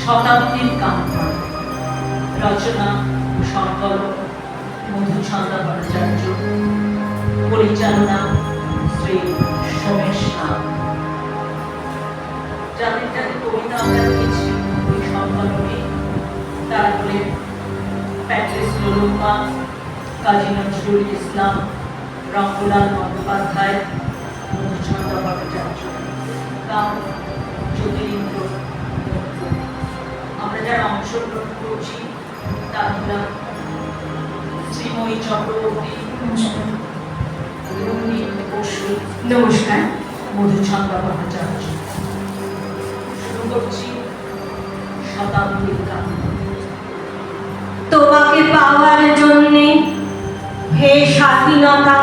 শতাব্দীর কান্তা রচনা ও সংকলন মধুচন্দ্র ভট্টাচার্য, পরিচালনা শ্রী সোমেশ নাথ যাদের যাদের কবিতা আমরা লিখেছি এই সম্মেলনে তারা হলেন প্যাট্রিস লোলুম্বা কাজী নজরুল ইসলাম রঙ্গলাল বন্দ্যোপাধ্যায় মধুচন্দ্র ভট্টাচার্য গান জ্যোতিরিন্দ্র আমরা যারা অংশগ্রহণ করছি তারা হলাম শ্রীময়ী চক্রবর্তী বসু নমস্কার। মধুচন্দ্র ভট্টাচার্য। শুরু করছি শতাব্দীর গান স্বাধীনতা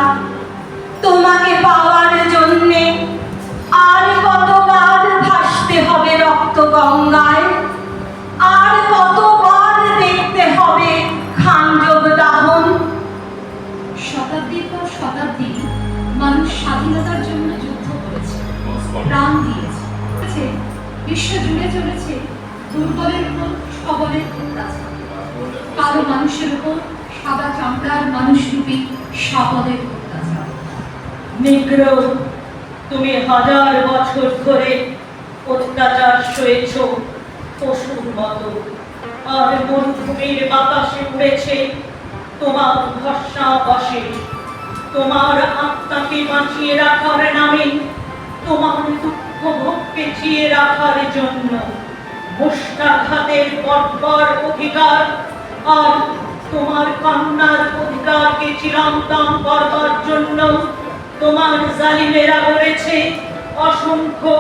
তোমাকে পাওয়ার জন্যে আর কতবার ভাসতে হবে রক্ত গঙ্গায়? আর কতবার দেখতে হবে খাঞ্জব দাহন? শতাব্দীর পর শতাব্দী মানুষ স্বাধীনতার জন্য যুদ্ধ করেছে প্রাণ দিয়েছে। চলেছে, বিশ্ব জুড়ে চলেছে দুর্বলের উপর সবলের অত্যাচার কালো মানুষের উপর, সাদা চামড়ার মানুষরূপী সকলের অত্যাচার। নিগ্র তুমি হাজার বছর ধরে অত্যাচার সয়েছ পশুর মতো। আর মরুভূমির বাতাসে উড়েছে তোমার ভরসা বসে। তোমার আত্মাকে বাঁচিয়ে রাখার নামে, তোমার দুঃখ ভোগকে চিয়ে রাখার জন্য মুষ্টাঘাতের বর্বর অধিকার আর তোমার কন্যার অধিকারকে চিরন্তন করবার জন্য তোমার জালিমেরা গড়েছে অসংখ্য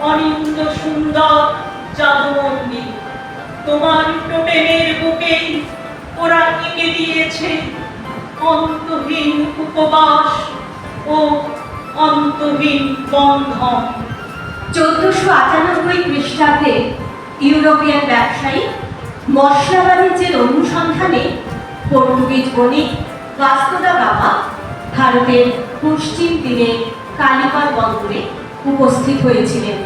অনিন্দ সুন্দর জাদুমন্দির তোমার টোটেমের বুকে ওরা এঁকে দিয়েছে অন্তহীন উপবাস ও অন্তহীন বন্ধন। চোদ্দশো আটানব্বই খ্রিস্টাব্দে ইউরোপিয়ান ব্যবসায়ী মশলা বাণিজ্যের অনুসন্ধানে পর্তুগিজ বণিক বাস্তদা গামা ভারতের পশ্চিম তীরে কালিকট বন্দরে উপস্থিত হয়েছিলেন।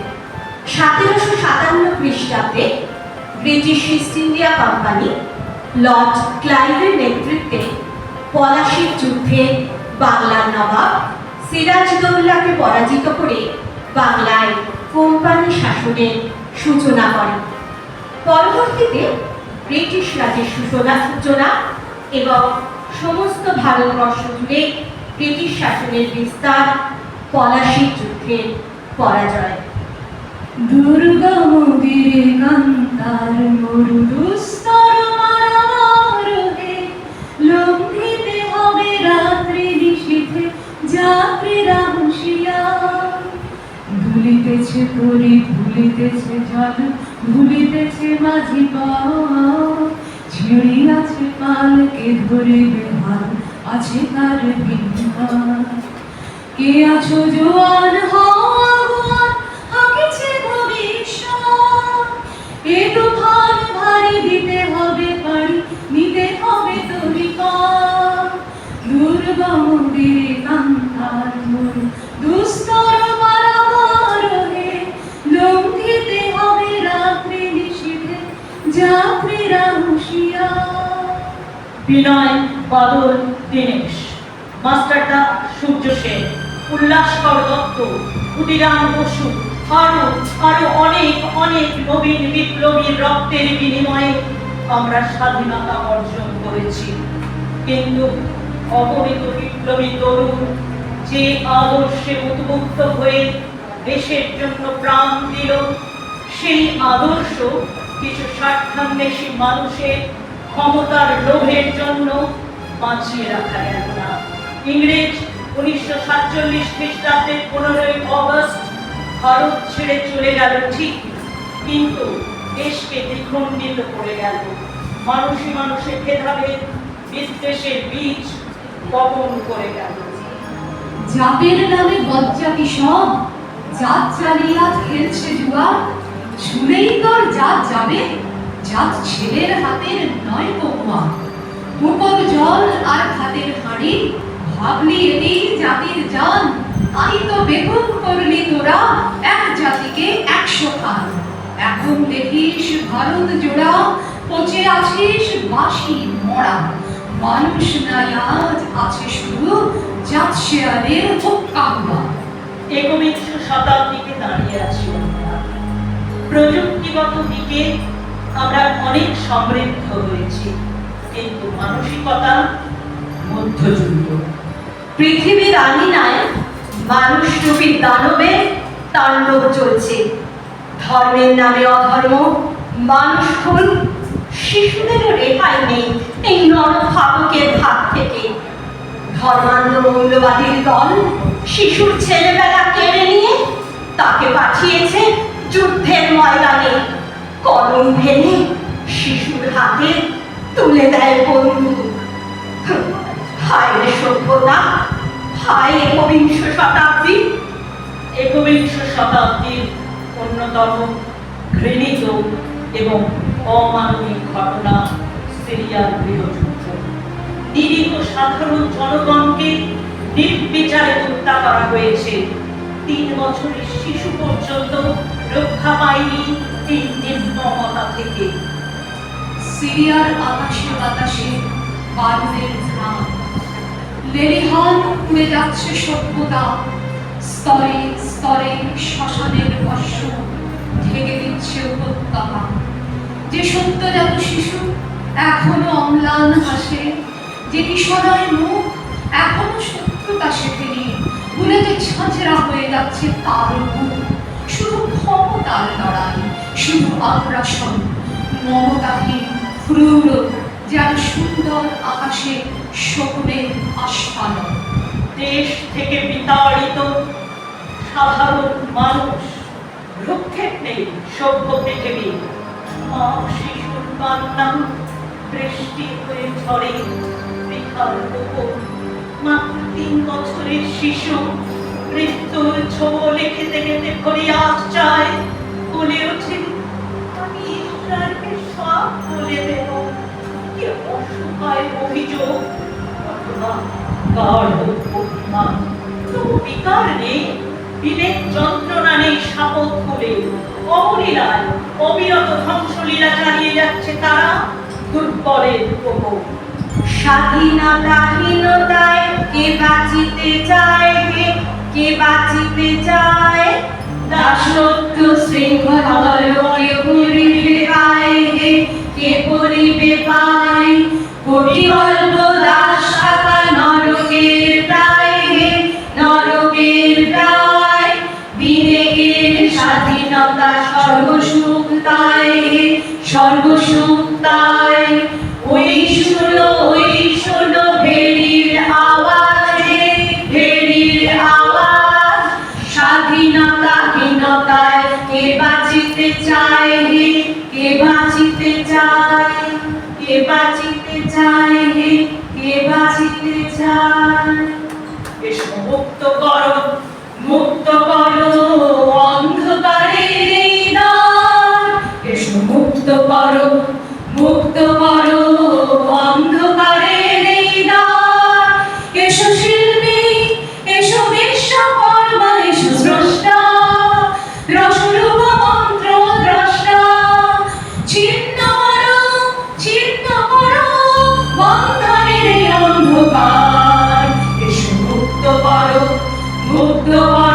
সতেরোশো সাতান্ন খ্রিস্টাব্দে British East India company lord ক্লাইভের নেতৃত্বে পলাশির যুদ্ধে বাংলার নবাব সিরাজদৌল্লাকে পরাজিত করে বাংলায় কোম্পানি শাসনের সূচনা করেন। পরবর্তীতে ব্রিটিশ রাজের সূচনা সূচনা এবং সমস্ত ভারতবর্ষ জুড়ে ব্রিটিশ শাসনের বিস্তার পলাশির যুদ্ধের পরাজয়। দুর্গা মন্দিরে কান্তার মরু দুস্তর মারামার হে লঙ্ঘিতে হবে রাত্রি নিশীথে যাত্রীরা হুঁশিয়ার ভুলিতেছে পরি ভুলিতেছে জল ভুলিতেছে মাঝি ছিড়িয়াছে পালকে ধরে বেহাল আছে তার বিহার কে আছো জোয়ান হওয়া বিনয় বাদল দীনেশ। মাস্টারদা সূর্য সেন, উল্লাসকর দত্ত, ক্ষুদিরাম বসু, আরও আরও অনেক অনেক নবীন বিপ্লবীর রক্তের বিনিময়ে আমরা স্বাধীনতা অর্জন করেছি। কিন্তু অগণিত বিপ্লবী তরুণ যে আদর্শে উদ্বুদ্ধ হয়ে দেশের জন্য প্রাণ দিল, সেই আদর্শ কিছু স্বার্থান্বেষী মানুষের ক্ষমতার লোভের জন্য বাঁচিয়ে রাখা গেল না। ইংরেজ উনিশশো সাতচল্লিশ খ্রিস্টাব্দের পনেরোই অগস্ট ভারত ছেড়ে চলে গেল ঠিক, কিন্তু দেশকে দ্বিখণ্ডিত করে গেল। মানুষই মানুষে ভেদাভেদ, বিদ্বেষের বীজ বপন করে গেল। জাতের নামে বজ্জাতি সব, জাত চালিয়া খেলছে জুয়া। ছুলেই তোর জাত যাবে। জাত ছেলের হাতের নয় কপুয়া উপর জল আর ভাতের হাঁড়ি, ভাবলি এতেই জাতির জান। তাই তো বেগুন করলি তোরা এক জাতিকে একশো খান। এখন দেখিস ভারত জোড়া, পচে আছিস বাসি মরা। মানুষ নাই আজ আছে শুধু জাত শেয়ালের হোক্কাম্বা একবিংশ শতাব্দীতে দাঁড়িয়ে আছি আমরা। প্রযুক্তিগত দিকে আমরা অনেক সমৃদ্ধ হয়েছি। কিন্তু মানসিকতা মধ্যযুগ পৃথিবীর আঙিনায় মানুষরূপী দানবে, তাণ্ডব চলছে। ধর্মের নামে অধর্ম, মানুষ খুন, শিশুদেরও রেহাই নেই এই নরফাতকের হাত থেকে। ধর্মান্ধ মৌলবাদীর দল শিশুর ছেলেবেলা তুলে দেয় বন্দুক হায় সভ্যতা, হায় একবিংশ শতাব্দী। একবিংশ শতাব্দীর অন্যতম ঘৃণিত এবং অমানবিক ঘটনা সিরিয়ার গৃহযুদ্ধ। নিরীহ সাধারণ জনগণকে নির্বিচারে হত্যা করা হয়েছে। তিন বছরের শিশু পর্যন্ত রক্ষা পায়নি এই নির্মমতা থেকে সিরিয়ার আকাশে বাতাসে বারুদের ঘ্রাণ। লেলিহান উড়ে যাচ্ছে সভ্যতা, স্তরে স্তরে শ্মশানের বর্ষ ঢেকে দিচ্ছে উপত্যকা। যে সদ্যজাত শিশু এখনও অম্লান হাসে, যে কিশোরয় মুখ এখনও শত্রুতা শেখেনি ভুলে যে ছাঁচেরা হয়ে যাচ্ছে তার মুখ। শুধু ক্ষমতার লড়াই, শুধু আগ্রাসন, মমতাহীন ক্রূর যেন সুন্দর আকাশে শকুনের আস্ফালন দেশ থেকে বিতাড়িত সাধারণ মানুষ ভ্রুক্ষেপ নেই সভ্য পৃথিবী। মা শিশুর কান্না, বৃষ্টি হয়ে ঝরে বৃথার মাত্র তিন বছরের শিশু, মৃত্যুর ছোঁলে খেতে খেতে ফরিয়াদ চায় বলে ওঠে আমি ঈশ্বরকে বলে দেব কি অসহায় অভিযোগ অথবা গাঢ় অভিমান তবু বিকার নেই বিবেক যন্ত্রণা নেই শপথ করে অবলীলায় অবিরত ধ্বংসলীলা চালিয়ে যাচ্ছে তারা দুর্বলের উপর স্বাধীনতাহীনতায় কে বাঁচিতে চায় হে কে বাঁচিতে চায় দাসত্ব শৃঙ্খল কে পরিবে পায় হে কে পরিবে পায় কোটি অল্প দাস নরকের প্রায় নরকের প্রায় বিবেকের স্বাধীনতা সর্বসুখ তাই সর্বসুখ তাই। ওই শুনো ওই শুনো ভেড়ির আওয়াজ চায় কে No.